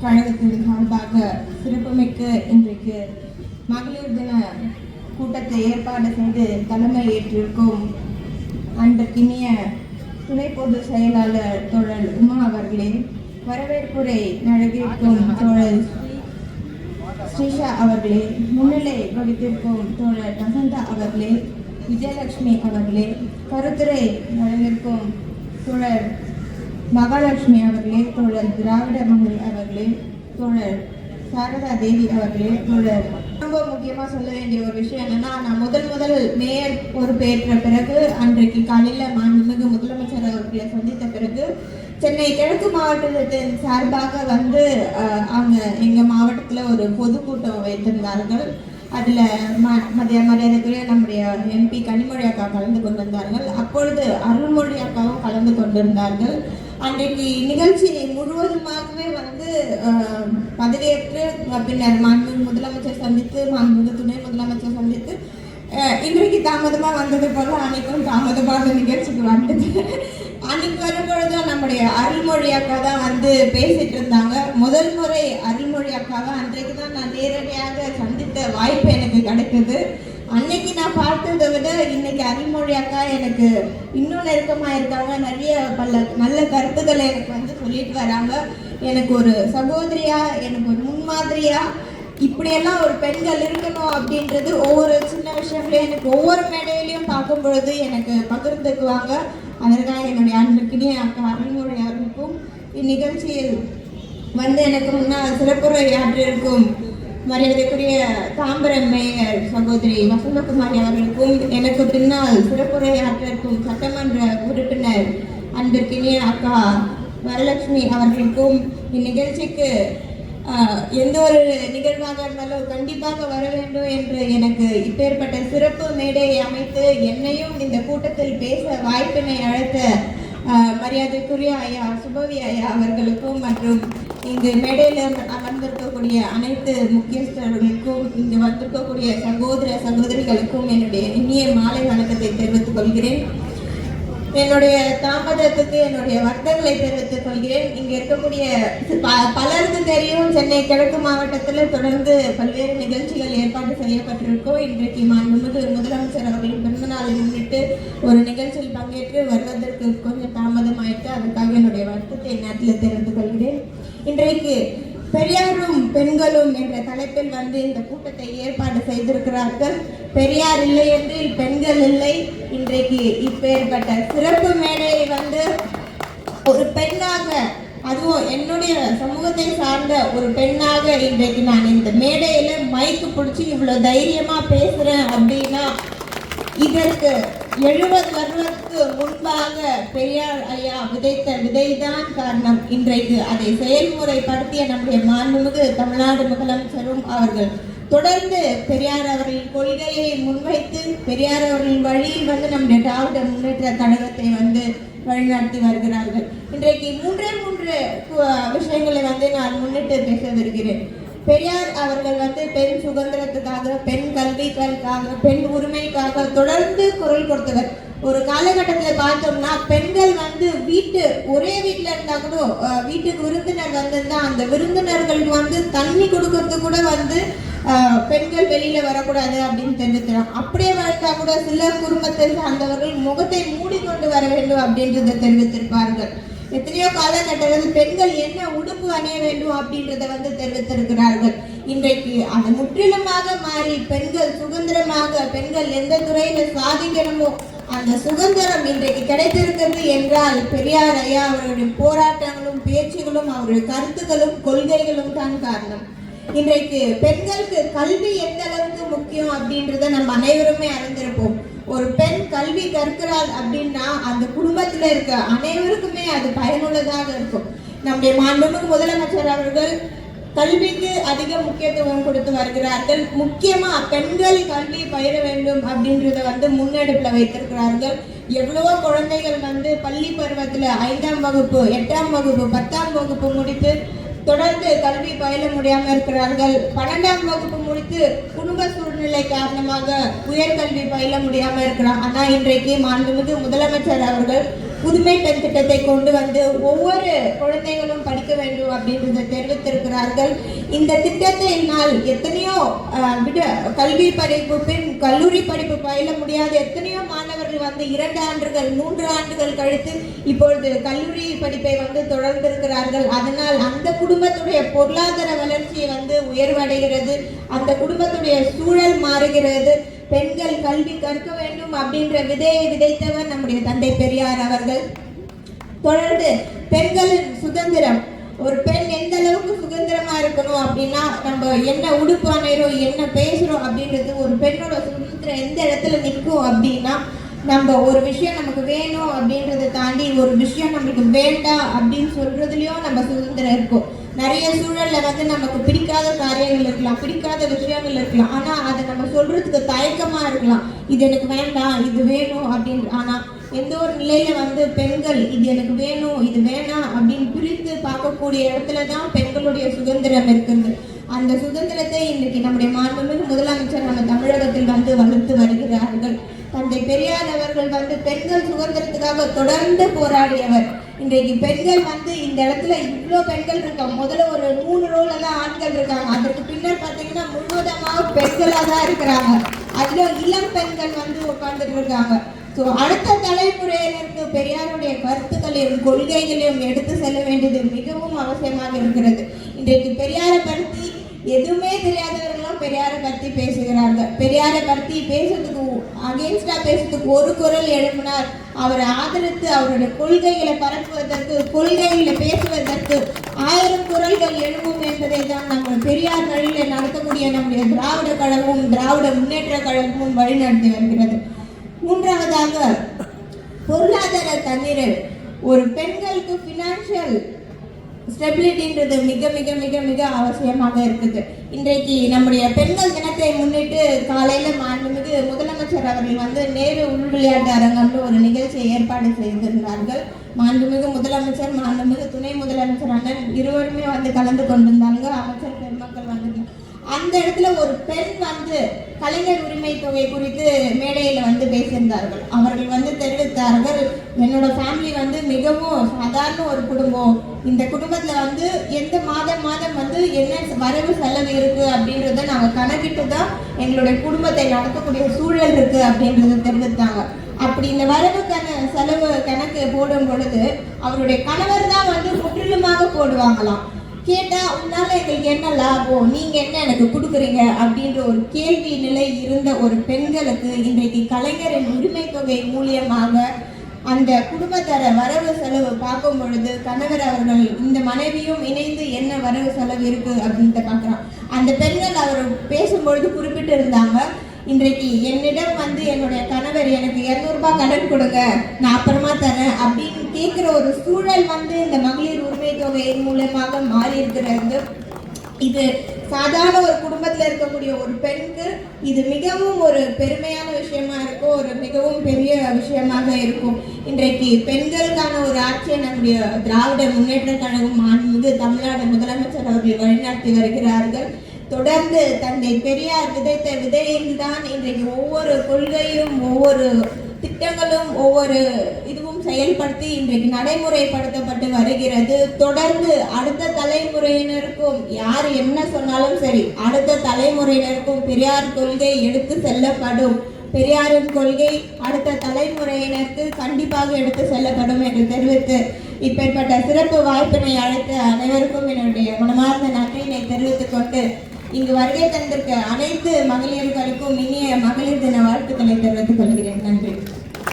கழகத்தின் சார்பாக சிறப்புமிக்க இன்றைக்கு மகளிர் தின கூட்டத்தை ஏற்பாடு செய்து தலைமை ஏற்றிருக்கும் அன்பிற்கினிய துணை பொதுச் செயலாளர் தோழல் உமா அவர்களே வரவேற்புரை நடக்கிருக்கும் தோழல் ஸ்ரீஷா அவர்களே முன்னிலை வகித்திருக்கும் தோழர் வசந்தா அவர்களே விஜயலட்சுமி அவர்களே கருத்துரை நடந்திருக்கும் தோழர் மகாலட்சுமி அவர்களே தோழர் திராவிட மங்கை அவர்களே தோழர் சாரதா தேவி அவர்களே தோழர். ரொம்ப முக்கியமாக சொல்ல வேண்டிய ஒரு விஷயம் என்னன்னா நான் முதல் முதல் மேயர் பொறுப்பேற்ற பிறகு அன்றைக்கு காலையில் மாண்புமிகு முதலமைச்சர் அவர்களை சந்தித்த பிறகு சென்னை கிழக்கு மாவட்டத்தின் சார்பாக வந்து அவங்க எங்கள் மாவட்டத்தில் ஒரு பொதுக்கூட்டம் வைத்திருந்தார்கள். அதில் ம மதிய மரியாதைக்குரிய நம்முடைய எம்பி கனிமொழி அக்கா கலந்து கொண்டிருந்தார்கள். அப்பொழுது அருள்மொழி அக்காவும் கலந்து கொண்டிருந்தார்கள். அன்றைக்கு நிகழ்ச்சி முழுவதுமாகவே வந்து பதவியேற்று பின்னர் மாண்புமிகு முதலமைச்சர் சந்தித்து மாண்புமிகு துணை முதலமைச்சர் சந்தித்து இன்றைக்கு தாமதமாக வந்தது போல அன்னைக்கும் தாமதமாக நிகழ்ச்சிக்கு வந்தது அன்னைக்கு வரும்பொழுதும் நம்முடைய அருள்மொழி அக்கா தான் வந்து பேசிட்டு இருந்தாங்க. முதல் முறை அருள்மொழி அக்காவை அன்றைக்கு தான் நான் நேரடியாக சந்தித்த வாய்ப்பு எனக்கு கிடைத்தது. அன்னைக்கு நான் பார்த்ததை விட இன்னைக்கு அருள்மொழி அக்கா எனக்கு இன்னும் நெருக்கமாக இருக்காங்க நிறைய பல நல்ல கருத்துக்களை எனக்கு வந்து சொல்லிட்டு வராங்க. எனக்கு ஒரு சகோதரியா எனக்கு ஒரு முன்மாதிரியா இப்படியெல்லாம் ஒரு பெண்கள் இருக்கணும் அப்படின்றது ஒவ்வொரு சின்ன விஷயங்களையும் எனக்கு ஒவ்வொரு மேடையிலையும் பார்க்கும் பொழுது எனக்கு பகிர்ந்துக்குவாங்க. அதற்காக என்னுடைய அன்பிற்கினே அக்கா அருள்மொழி அவர்களுக்கும் இந்நிகழ்ச்சியில் வந்து எனக்கு முன்னால் சிறப்புரை இருக்கும் மரியாதைக்குரிய தாம்பரம் மேயர் சகோதரி வசந்தகுமாரி அவர்களுக்கும் எனக்கு பின்னால் சிறப்புரையாற்றிருக்கும் சட்டமன்ற உறுப்பினர் அன்பிற்கினிய அக்கா வரலட்சுமி அவர்களுக்கும் இந்நிகழ்ச்சிக்கு எந்த ஒரு நிகழ்வாக இருந்தாலும் கண்டிப்பாக வர வேண்டும் என்று எனக்கு இப்பேற்பட்ட சிறப்பு மேடையை அமைத்து என்னையும் இந்த கூட்டத்தில் பேச வாய்ப்பினை அழைத்த மரியாதைக்குரிய ஐயா சுபவி ஐயா அவர்களுக்கும் மற்றும் இங்கு மேடையில் அமர்ந்திருக்கும் இருக்கக்கூடிய அனைத்து முக்கியஸ்தர்களுக்கும் இங்கு வந்திருக்கக்கூடிய சகோதர சகோதரிகளுக்கும் என்னுடைய இனிய மாலை வணக்கத்தை தெரிவித்துக் கொள்கிறேன். என்னுடைய தாமதத்துக்கு என்னுடைய வருத்தங்களை தெரிவித்துக் கொள்கிறேன். இங்க இருக்கக்கூடிய ப- பலருக்கு தெரியும் சென்னை கிழக்கு மாவட்டத்தில் தொடர்ந்து பல்வேறு நிகழ்ச்சிகள் ஏற்பாடு செய்யப்பட்டிருக்கோம். இன்றைக்கு மாண்புமிகு முதலமைச்சர் அவர்களின் பிறந்தநாளை முன்னிட்டு ஒரு நிகழ்ச்சியில் பங்கேற்று வருவதற்கு கொஞ்சம் தாமதமாயிட்டு அதற்காக என்னுடைய வருத்தத்தை நேரத்தில் தெரிவித்துக் கொள்கிறேன். இன்றைக்கு பெரியாரும் பெண்களும் என்ற தலைப்பில் வந்து இந்த கூட்டத்தை ஏற்பாடு செய்திருக்கிறார்கள். பெரியார் இல்லை என்று பெண்கள் இல்லை. இன்றைக்கு இப்பேற்பட்ட சிறப்பு மேடையை வந்து ஒரு பெண்ணாக அதுவும் என்னுடைய சமூகத்தை சார்ந்த ஒரு பெண்ணாக இன்றைக்கு நான் இந்த மேடையில மைக்கு பிடிச்சி இவ்வளவு தைரியமா பேசுறேன் அப்படின்னா இதற்கு எழுபது வருடத்துக்கு முன்பாக பெரியார் ஐயா விதைத்த விதைதான் காரணம். இன்றைக்கு அதை செயல்முறைப்படுத்திய நம்முடைய மாண்புமிகு தமிழ்நாடு முதலமைச்சரும் அவர்கள். தொடர்ந்து பெரியார் அவர்களின் கொள்கையை முன்வைத்து பெரியார் அவர்களின் வழியில் வந்து நம்முடைய திராவிட முன்னேற்ற கழகத்தை வந்து வழிநடத்தி வருகிறார்கள். இன்றைக்கு மூன்றே மூன்று விஷயங்களை வந்து நான் முன்னிட்டு பேச வருகிறேன் பெரியார் அவர்கள் வந்து பெண் சுதந்திரத்துக்காக பெண் கல்விகளுக்காக பெண் உரிமைக்காக தொடர்ந்து குரல் கொடுத்தவர். ஒரு காலகட்டத்தில் பார்த்தோம்னா பெண்கள் வந்து வீட்டு ஒரே வீட்டில் இருந்தா கூட வீட்டுக்கு விருந்தினர் வந்திருந்தா அந்த விருந்தினர்களுக்கு வந்து தண்ணி கொடுக்கறது கூட வந்து பெண்கள் வெளியில வரக்கூடாது அப்படின்னு தெரிவிக்கிறாங்க. அப்படியே வளர்த்தா கூட சில குடும்பத்தில் சார்ந்தவர்கள் முகத்தை மூடிக்கொண்டு வர வேண்டும் அப்படின்றத தெரிவித்திருப்பார்கள். எத்தனையோ காலகட்டத்தில் பெண்கள் என்ன உடுப்பு அணிய வேண்டும் அப்படின்றத வந்து தெரிவித்திருக்கிறார்கள். இன்றைக்கு அது முற்றிலுமாக மாறி பெண்கள் சுதந்திரமாக பெண்கள் எந்த துறையில சாதிக்கணுமோ அந்த சுதந்திரம் இன்றைக்கு கிடைத்திருக்கிறது என்றால் பெரியார் ஐயா அவருடைய போராட்டங்களும் பேச்சுகளும் அவருடைய கருத்துக்களும் கொள்கைகளும் தான் காரணம். இன்றைக்கு பெண்களுக்கு கல்வி எந்த அளவுக்கு முக்கியம் அப்படின்றத நம்ம அனைவருமே அறிந்திருப்போம். ஒரு பெண் கல்வி கற்கிறாள் அப்படின்னா அந்த குடும்பத்துல இருக்க அனைவருக்குமே அது பயனுள்ளதாக இருக்கும். நம்முடைய மாண்புமிகு முதலமைச்சர் அவர்கள் கல்விக்கு அதிக முக்கியத்துவம் கொடுத்து வருகிறார்கள். முக்கியமா பெண்கள் கல்வி பயிர வேண்டும் அப்படின்றத வந்து முன்னெடுப்புல வைத்திருக்கிறார்கள். எவ்வளவோ குழந்தைகள் வந்து பள்ளி பருவத்துல ஐந்தாம் வகுப்பு எட்டாம் வகுப்பு பத்தாம் வகுப்பு முடித்து தொடர்ந்து கல்வி பயில முடியாம இருக்கிறார்கள். பன்னெண்டாம் வகுப்பு முடித்து குடும்ப சூழ்நிலை காரணமாக உயர்கல்வி பயில முடியாம இருக்கிறாங்க ஆனால் இன்றைக்கு மாண்புமிகு முதலமைச்சர் அவர்கள் புதுமை பெண் திட்டத்தை கொண்டு வந்து ஒவ்வொரு குழந்தைகளும் படிக்க வேண்டும் அப்படின்றத தெரிவித்திருக்கிறார்கள். இந்த திட்டத்தினால் எத்தனையோ விட கல்வி படிப்பு பின் கல்லூரி படிப்பு பயில முடியாத எத்தனையோ வந்து இரண்டு ஆண்டுகள் மூன்று ஆண்டுகள் கழித்து இப்பொழுது கல்லூரி படிப்பை வந்து தொடர்ந்திருக்கிறார்கள். அதனால் அந்த குடும்பத்துடைய பொருளாதார வளர்ச்சி வந்து உயர்வடைகிறது. அந்த குடும்பத்துடைய சூழல் மாறுகிறது. பெண்கள் கல்வி கற்க வேண்டும் அப்படின்ற விதையை விதைத்தவர் நம்முடைய தந்தை பெரியார் அவர்கள். தொடர்ந்து பெண்களின் சுதந்திரம். ஒரு பெண் எந்த அளவுக்கு சுதந்திரமா இருக்கணும் அப்படின்னா நம்ம என்ன உடுப்பு அணைகிறோம் என்ன பேசுறோம் அப்படின்றது ஒரு பெண்ணோட சுதந்திரம் எந்த இடத்துல நிற்கும் அப்படின்னா நம்ம ஒரு விஷயம் நமக்கு வேணும் அப்படின்றத தாண்டி ஒரு விஷயம் நம்மளுக்கு வேண்டாம் அப்படின்னு சொல்றதுலயும் நம்ம சுதந்திரம் இருக்கும். நிறைய சூழல்ல வந்து நமக்கு பிடிக்காத காரியங்கள் இருக்கலாம் பிடிக்காத விஷயங்கள் இருக்கலாம். ஆனா அதை நம்ம சொல்றதுக்கு தயக்கமா இருக்கலாம். இது எனக்கு வேண்டாம் இது வேணும் அப்படின்னு. ஆனா எந்த ஒரு நிலையில வந்து பெண்கள் இது எனக்கு வேணும் இது வேணாம் அப்படின்னு பிரித்து பார்க்கக்கூடிய இடத்துல தான் பெண்களுடைய சுதந்திரம் இருக்குது அந்த சுதந்திரத்தை இன்றைக்கு நம்முடைய மாண்புமிகு முதலமைச்சர் நம்ம தமிழகத்தில் வந்து வளர்த்து வருகிறார்கள். தந்தை பெரியார் அவர்கள் வந்து பெண்கள் சுதந்திரத்துக்காக தொடர்ந்து போராடியவர். இன்றைக்கு பெண்கள் வந்து இந்த இடத்துல இவ்வளோ பெண்கள் இருக்காங்க முதல்ல ஒரு மூணு ரோல தான் ஆண்கள் இருக்காங்க. அதற்கு பின்னர் பார்த்தீங்கன்னா முழுவதமாக பெண்களாக தான் இருக்கிறாங்க. அதுல இளம் பெண்கள் வந்து உட்கார்ந்துட்டு இருக்காங்க ஸோ அடுத்த தலைமுறையினருக்கு பெரியாருடைய கருத்துக்களையும் கொள்கைகளையும் எடுத்து செல்ல வேண்டியது மிகவும் அவசியமாக இருக்கிறது. இன்றைக்கு பெரியாரை பற்றி எதுவுமே தெரியாதவர்களும் பெரியாரை பற்றி பேசுகிறார்கள். பெரியாரை பற்றி பேசுறதுக்கு அகேன்ஸ்டாக பேசுறதுக்கு ஒரு குரல் எழுப்பினார். அவரை ஆதரித்து அவருடைய கொள்கைகளை பரப்புவதற்கு கொள்கைகளை பேசுவதற்கு ஆயிரம் குரல்கள் எழும்பும் என்பதை தான் நம்ம பெரியார் வழியில் நடத்தக்கூடிய நம்முடைய திராவிட கழகமும் திராவிட முன்னேற்ற கழகமும் வழிநடத்தி வருகிறது. மூன்றாவதாக பொருளாதார தண்ணீர் ஒரு பெண்களுக்கு ஃபினான்ஷியல் ஸ்டெபிலிட்டின்றது மிக மிக மிக மிக அவசியமாக இருக்குது. இன்றைக்கு நம்முடைய பெண்கள் தினத்தை முன்னிட்டு காலையில மாண்புமிகு முதலமைச்சர் அவர்கள் வந்து நேரு உள் விளையாட்டு அரங்கம்னு ஒரு நிகழ்ச்சியை ஏற்பாடு செய்திருந்தார்கள். மாண்புமிகு முதலமைச்சர் மாண்புமிகு துணை முதலமைச்சர் அண்ணன் இருவருமே வந்து கலந்து கொண்டிருந்தாங்க. அமைச்சர் பெருமக்கள் வந்து அந்த இடத்துல ஒரு பெண் வந்து கலைஞர் உரிமை தொகை குறித்து மேடையில் வந்து பேசியிருந்தார்கள். அவர்கள் வந்து தெரிவித்தார்கள் என்னோட ஃபேமிலி வந்து மிகவும் சாதாரண ஒரு குடும்பம். இந்த குடும்பத்தில் வந்து எந்த மாதம் மாதம் வந்து என்ன வரவு செலவு இருக்குது அப்படின்றத நாங்கள் கணக்கிட்டு தான் எங்களுடைய குடும்பத்தை நடத்தக்கூடிய சூழல் இருக்குது அப்படின்றத தெரிவித்தாங்க. அப்படி இந்த வரவு கண செலவு கணக்கு போடும் பொழுது அவருடைய கணவர் தான் வந்து முற்றிலுமாக போடுவாங்களாம். கேட்டால் உன்னால் எங்களுக்கு என்ன லாபம்? நீங்கள் என்ன எனக்கு கொடுக்குறீங்க? அப்படின்ற ஒரு கேள்வி நிலை இருந்த ஒரு பெண்களுக்கு இன்றைக்கு கலைஞரின் உரிமை தொகை மூலியமாக அந்த குடும்பத்தர வரவு செலவு பார்க்கும் பொழுது கணவர் அவர்கள் இந்த மனைவியும் இணைந்து என்ன வரவு செலவு இருக்கு? அப்படின்ட்டு பார்க்குறான். அந்த பெண்கள் அவர் பேசும்பொழுது குறிப்பிட்டு இருந்தாங்க இன்றைக்கு என்னிடம் வந்து என்னுடைய கணவர் எனக்கு இரநூறுபா கடன் கொடுங்க நான் அப்புறமா தரேன். அப்படின்னு கேட்குற ஒரு சூழல் வந்து இந்த மகளிர் வேறு மூலமாக மாறி இருக்கிறது இது சாதாரண ஒரு குடும்பத்தில் இருக்கக்கூடிய ஒரு பெண்ணுக்கு இது மிகவும் ஒரு பெருமையான விஷயமா இருக்கும் ஒரு மிகவும் பெரிய விஷயமாக இருக்கும். இன்றைக்கு பெண்களுக்கான ஒரு ஆட்சியை நம்முடைய திராவிட முன்னேற்ற கழகம் மாண்புமிகு தமிழ்நாடு முதலமைச்சர் அவர்கள் வழிநடத்தி வருகிறார்கள். தொடர்ந்து தந்தை பெரியார் விதைத்த விதையில்தான் இன்றைக்கு ஒவ்வொரு கொள்கையும் ஒவ்வொரு திட்டங்களும் ஒவ்வொரு இதுவும் செயல்படுத்தி இன்றைக்கு நடைமுறைப்படுத்தப்பட்டு வருகிறது. தொடர்ந்து அடுத்த தலைமுறையினருக்கும் யார் என்ன சொன்னாலும் சரி அடுத்த தலைமுறையினருக்கும் பெரியார் கொள்கை எடுத்து செல்லப்படும். பெரியாரின் கொள்கை அடுத்த தலைமுறையினருக்கு கண்டிப்பாக எடுத்து செல்லப்படும் என்று தெரிவித்து இப்பேற்பட்ட சிறப்பு வாய்ப்பினை அழைத்த அனைவருக்கும் என்னுடைய மனமார்ந்த நன்றியினை தெரிவித்துக் கொண்டு இங்கு வருகை தந்திருக்க அனைத்து மகளிர்களுக்கும் இனிய மகளிர் தின வாழ்த்துக்களை தெரிவித்துக் கொள்கிறேன். நன்றி.